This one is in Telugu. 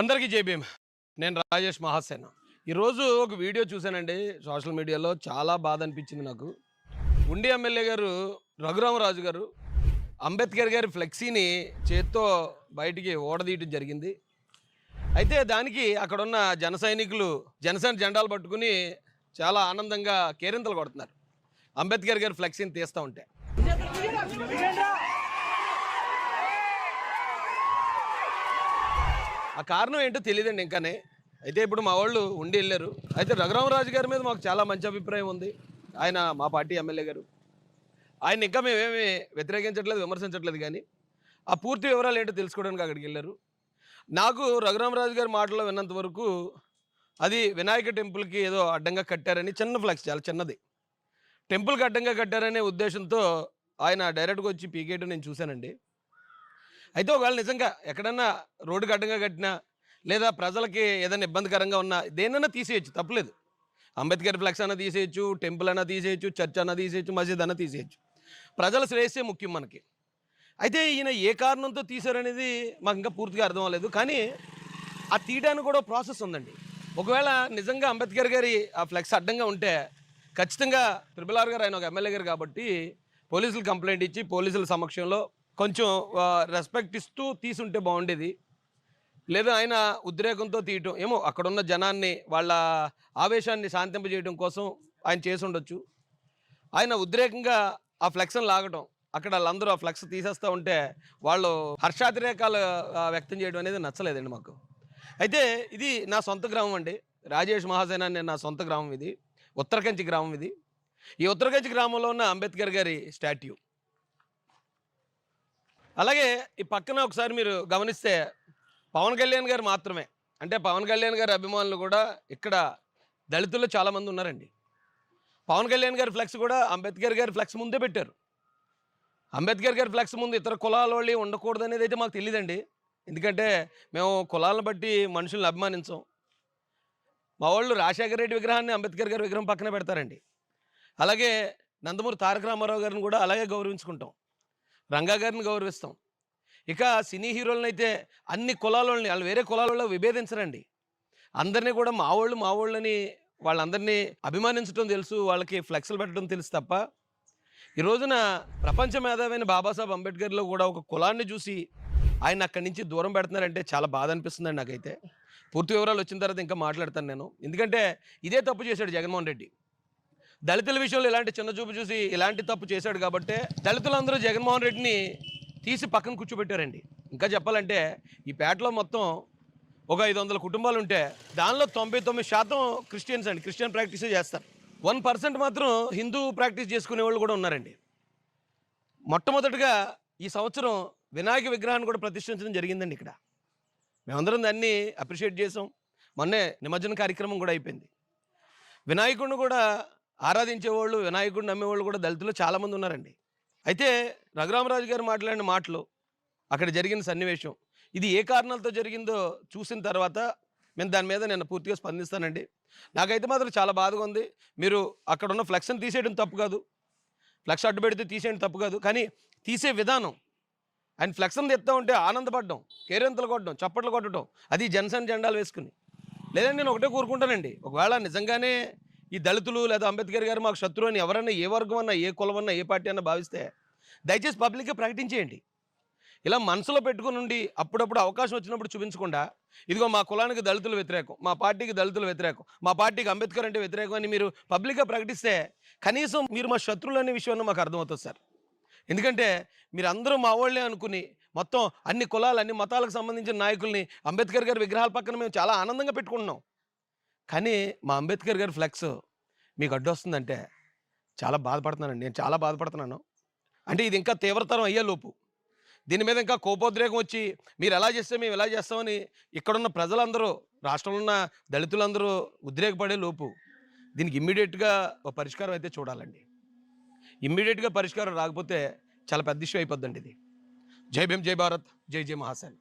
అందరికీ జై నేను రాజేష్ మహాసేన. ఈరోజు ఒక వీడియో చూశానండి. సోషల్ మీడియాలో చాలా బాధ అనిపించింది నాకు. ఉండి ఎమ్మెల్యే గారు రఘురామరాజు గారు అంబేద్కర్ గారి ఫ్లెక్సీని చేత్తో బయటికి ఓడదీయటం జరిగింది. అయితే దానికి అక్కడున్న జన సైనికులు జనసేన జెండాలు పట్టుకుని చాలా ఆనందంగా కేరింతలు కొడుతున్నారు. అంబేద్కర్ గారి ఫ్లెక్సీని తీస్తూ ఉంటే. ఆ కారణం ఏంటో తెలియదండి ఇంకానే. అయితే ఇప్పుడు మా వాళ్ళు ఉండి వెళ్ళారు. అయితే రఘురామరాజు గారి మీద మాకు చాలా మంచి అభిప్రాయం ఉంది. ఆయన మా పార్టీ ఎమ్మెల్యే గారు. ఆయన ఇంకా మేమేమి వ్యతిరేకించట్లేదు విమర్శించట్లేదు కానీ ఆ పూర్తి వివరాలు ఏంటో తెలుసుకోవడానికి అక్కడికి వెళ్ళారు. నాకు రఘురామరాజు గారి మాటలో విన్నంత వరకు అది వినాయక టెంపుల్కి ఏదో అడ్డంగా కట్టారని చిన్న ఫ్లెక్స్ చాలా చిన్నది. టెంపుల్కి అడ్డంగా కట్టారనే ఉద్దేశంతో ఆయన డైరెక్ట్గా వచ్చి పీకేయడం నేను చూశానండి. అయితే ఒకవేళ నిజంగా ఎక్కడన్నా రోడ్డుకి అడ్డంగా కట్టినా లేదా ప్రజలకి ఏదైనా ఇబ్బందికరంగా ఉన్నా దేనైనా తీసేయచ్చు తప్పలేదు. అంబేద్కర్ ఫ్లెక్స్ అన్న తీసేయచ్చు టెంపుల్ అన్న తీసేయచ్చు చర్చ్ అన్న తీసేయచ్చు మసీద్ అన్న తీసేయచ్చు. ప్రజల శ్రేయస్సే ముఖ్యం మనకి. అయితే ఈయన ఏ కారణంతో తీశారనేది మాకు ఇంకా పూర్తిగా అర్థం అవ్వలేదు. కానీ ఆ తీయడానికి కూడా ప్రాసెస్ ఉందండి. ఒకవేళ నిజంగా అంబేద్కర్ గారి ఆ ఫ్లెక్స్ అడ్డంగా ఉంటే ఖచ్చితంగా ట్రిపుల్ ఆర్ గారు ఆయన ఒక ఎమ్మెల్యే గారు కాబట్టి పోలీసులు కంప్లైంట్ ఇచ్చి పోలీసుల సమక్షంలో కొంచెం రెస్పెక్ట్ ఇస్తూ తీసుంటే బాగుండేది. లేదా ఆయన ఉద్రేకంతో తీయటం ఏమో అక్కడున్న జనాన్ని వాళ్ళ ఆవేశాన్ని శాంతింపజేయడం కోసం ఆయన చేసి ఉండొచ్చు. ఆయన ఉద్రేకంగా ఆ ఫ్లెక్స్ని లాగటం అక్కడ వాళ్ళందరూ ఆ ఫ్లెక్స్ తీసేస్తూ ఉంటే వాళ్ళు హర్షాతిరేకాలు వ్యక్తం చేయడం అనేది నచ్చలేదండి మాకు. అయితే ఇది నా సొంత గ్రామం అండి. రాజేష్ మహాసేన అనే నా సొంత గ్రామం ఇది. ఉత్తరకంచి గ్రామం ఇది. ఈ ఉత్తరకంచి గ్రామంలో ఉన్న అంబేద్కర్ గారి స్టాట్యూ. అలాగే ఈ పక్కన ఒకసారి మీరు గమనిస్తే పవన్ కళ్యాణ్ గారు మాత్రమే. అంటే పవన్ కళ్యాణ్ గారి అభిమానులు కూడా ఇక్కడ దళితుల్లో చాలామంది ఉన్నారండి. పవన్ కళ్యాణ్ గారి ఫ్లెక్స్ కూడా అంబేద్కర్ గారి ఫ్లెక్స్ ముందే పెట్టారు. అంబేద్కర్ గారి ఫ్లెక్స్ ముందు ఇతర కులాల వాళ్ళు ఉండకూడదు అనేది అయితే మాకు తెలియదండి ఎందుకంటే మేము కులాలను బట్టి మనుషుల్ని అభిమానించాం. మా వాళ్ళు రాజశేఖర రెడ్డి విగ్రహాన్ని అంబేద్కర్ గారి విగ్రహం పక్కన పెడతారండి. అలాగే నందమూరి తారక రామారావు గారిని కూడా అలాగే గౌరవించుకుంటాం. రంగా గారిని గౌరవిస్తాం. ఇక సినీ హీరోలను అయితే అన్ని కులాలని వాళ్ళు వేరే కులాలలో విభేదించరండి. అందరినీ కూడా మా వాళ్ళు మా వాళ్ళని వాళ్ళందరినీ అభిమానించడం తెలుసు వాళ్ళకి ఫ్లెక్స్లు పెట్టడం తెలుసు తప్ప. ఈ రోజున ప్రపంచ మేధావైన బాబాసాహెబ్ అంబేద్కర్లో కూడా ఒక కులాన్ని చూసి ఆయన అక్కడి నుంచి దూరం పెడుతున్నారంటే చాలా బాధ అనిపిస్తుందండి నాకైతే. పూర్తి వివరాలు వచ్చిన తర్వాత ఇంకా మాట్లాడతాను నేను. ఎందుకంటే ఇదే తప్పు చేశాడు జగన్మోహన్ రెడ్డి. దళితుల విషయంలో ఇలాంటి చిన్న చూపు చూసి ఇలాంటి తప్పు చేశాడు కాబట్టి దళితులందరూ జగన్మోహన్ రెడ్డిని తీసి పక్కన కూర్చోబెట్టారండి. ఇంకా చెప్పాలంటే ఈ పేటలో మొత్తం ఒక ఐదు వందల కుటుంబాలు ఉంటే దానిలో తొంభై తొమ్మిది శాతం క్రిస్టియన్స్ అండి. క్రిస్టియన్ ప్రాక్టీస్ చేస్తారు. వన్ పర్సెంట్ మాత్రం హిందూ ప్రాక్టీస్ చేసుకునే వాళ్ళు కూడా ఉన్నారండి. మొట్టమొదటిగా ఈ సంవత్సరం వినాయక విగ్రహాన్ని కూడా ప్రతిష్ఠించడం జరిగిందండి ఇక్కడ. మేమందరం దాన్ని అప్రిషియేట్ చేసాం మొన్నే నిమజ్జన కార్యక్రమం కూడా అయిపోయింది. వినాయకుడిని కూడా ఆరాధించేవాళ్ళు వినాయకుడిని నమ్మేవాళ్ళు కూడా దళితులు చాలామంది ఉన్నారండి. అయితే రఘురామరాజు గారు మాట్లాడిన మాటలు అక్కడ జరిగిన సన్నివేశం ఇది ఏ కారణాలతో జరిగిందో చూసిన తర్వాత నేను దాని మీద నేను పూర్తిగా స్పందిస్తానండి. నాకైతే మాత్రం చాలా బాధగా ఉంది. మీరు అక్కడ ఉన్న ఫ్లెక్స్ని తీసేయడం తప్పు కాదు. ఫ్లెక్స్ అడ్డు పెడితే తీసేయడం తప్పు కాదు. కానీ తీసే విధానం ఆయన ఫ్లెక్స్ని తెస్తా ఉంటే ఆనందపడడం కేరింతలు కొట్టడం చప్పట్లు కొట్టడం అది జనసేన జెండాలు వేసుకుని. లేదండి నేను ఒకటే కోరుకుంటానండి. ఒకవేళ నిజంగానే ఈ దళితులు లేదా అంబేద్కర్ గారు మాకు శత్రువు అని ఎవరన్నా ఏ వర్గం అన్నా ఏ కులం అన్నా ఏ పార్టీ అన్నా భావిస్తే దయచేసి పబ్లిక్గా ప్రకటించేయండి. ఇలా మనసులో పెట్టుకుని ఉండి అప్పుడప్పుడు అవకాశం వచ్చినప్పుడు చూపించకుండా ఇదిగో మా కులానికి దళితులు వ్యతిరేకం మా పార్టీకి దళితులు వ్యతిరేకం మా పార్టీకి అంబేద్కర్ అంటే వ్యతిరేకం అని మీరు పబ్లిక్గా ప్రకటిస్తే కనీసం మీరు మా శత్రువులు అనే విషయాన్ని మాకు అర్థమవుతుంది సార్. ఎందుకంటే మీరు అందరూ మా వాళ్ళే అనుకుని మొత్తం అన్ని కులాలు అన్ని మతాలకు సంబంధించిన నాయకుల్ని అంబేద్కర్ గారి విగ్రహాల పక్కన మేము చాలా ఆనందంగా పెట్టుకుంటున్నాం. కానీ మా అంబేద్కర్ గారి ఫ్లెక్స్ మీకు అడ్డు వస్తుందంటే చాలా బాధపడుతున్నానండి. నేను చాలా బాధపడుతున్నాను. అంటే ఇది ఇంకా తీవ్రతరం అయ్యే లోపు. దీని మీద ఇంకా కోపోద్రేకం వచ్చి మీరు ఎలా చేస్తే మేము ఎలా చేస్తామని ఇక్కడున్న ప్రజలందరూ రాష్ట్రంలో ఉన్న దళితులందరూ ఉద్రేకపడే లోపు దీనికి ఇమ్మీడియట్గా ఒక పరిష్కారం అయితే చూడాలండి. ఇమ్మీడియట్గా పరిష్కారం రాకపోతే చాలా పెద్ద ఇష్యూ అయిపోద్దండి ఇది. జై భీమ్ జై భారత్ జై జై మహాసేన్